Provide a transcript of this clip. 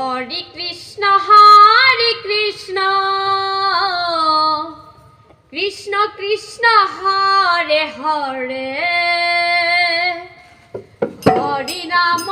Hare Krishna Hare Krishna. Krishna Krishna Hare Hare. Hari Ram